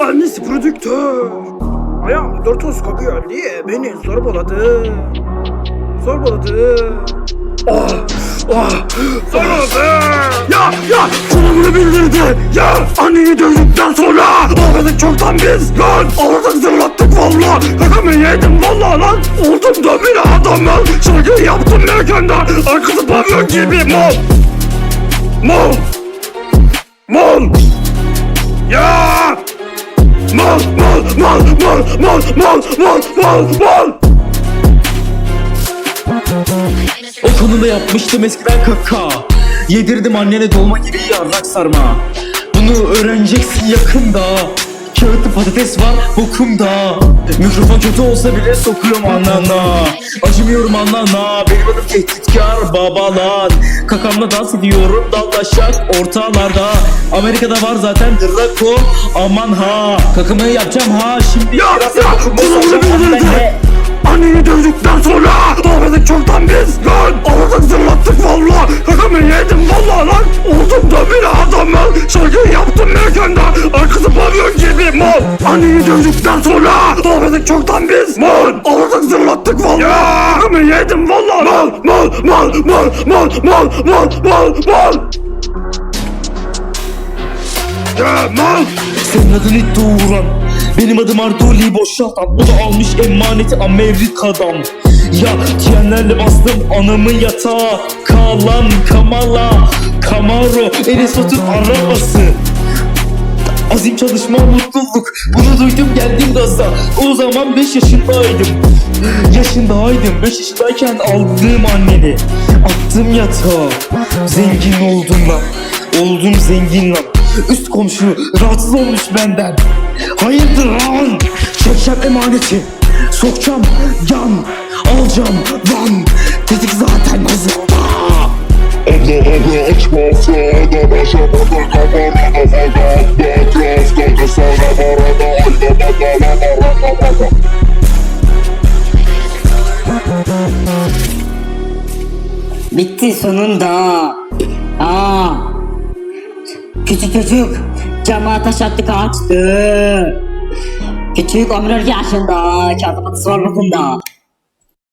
Annesi prodüktör. Ayağım dörtüz kokuyor diye beni zorbaladı. Zorbaladı. Oh, oh, zorbaladı. Ya, ya, konumunu bildirdi. Ya, anneyi dövdükten sonra ağladık çoktan biz. Lan, ağladık zırlattık valla. Kakamı yedim valla lan. Oldum domine adam lan. Şarkıyı yaptım mekanda. Arkası pavyon gibi mal. Mal. Mal. Mal, mal, mal, mal, mal, mal, mal! O konuda yapmıştım eskiden kaka. Yedirdim annene dolma gibi yarrak sarma. Bunu öğreneceksin yakında Kağıtlı patates var bokumda. Mikrofon kötü olsa bile sokuyorum anana. Acımıyorum anana. Benim adım tehditkar babalan Kakamla dans ediyorum daldaşak ortalarda. Amerika'da var zaten Draco Aman ha. Kakamı yapacağım ha Şimdi. Ya, biraz ya, bildirdi. annene. Anneyi dövdükten sonra ağladık çoktan biz. Lan Ağladık zırlattık valla Kakamı yedim valla lan. Oldum domine adam lan Şarkıyı yaptım mekanda Gibi mal Anneyi dövdükten sonra. Ağladık çoktan biz. Mal Ağladık zırlattık valla Kakamı yedim valla Mal mal mal mal mal mal mal mal mal Ya mal Senin adın it doğuran Benim adım Ardoli boşaltan O da almış emaneti Amerika'dan. Ya tiyenlerle bastım anamı yatağa. Kalan Kamala Camaro Enes Batur arabası Azim çalışma mutluluk. Bunu duydum geldim gaza O zaman 5 yaşındaydım. Yaşındaydım 5 yaşındayken aldım anneni Attım yatağa. Zengin oldum lan. Oldum zengin lan. Üst komşu rahatsız olmuş benden. Hayırdır lan? Çekeceğim emaneti. Sokacağım yan Alacağım van Tetik zaten hazırda Allah'ını açmazsa adam aşamada kamerada fakat Batrafta da sana varada aynamada lamarada Bitti sonunda. Aa. Küçük çocuk cama taş attı kaçtı. Küçük 12 yaşında, kağıt patı sormasında.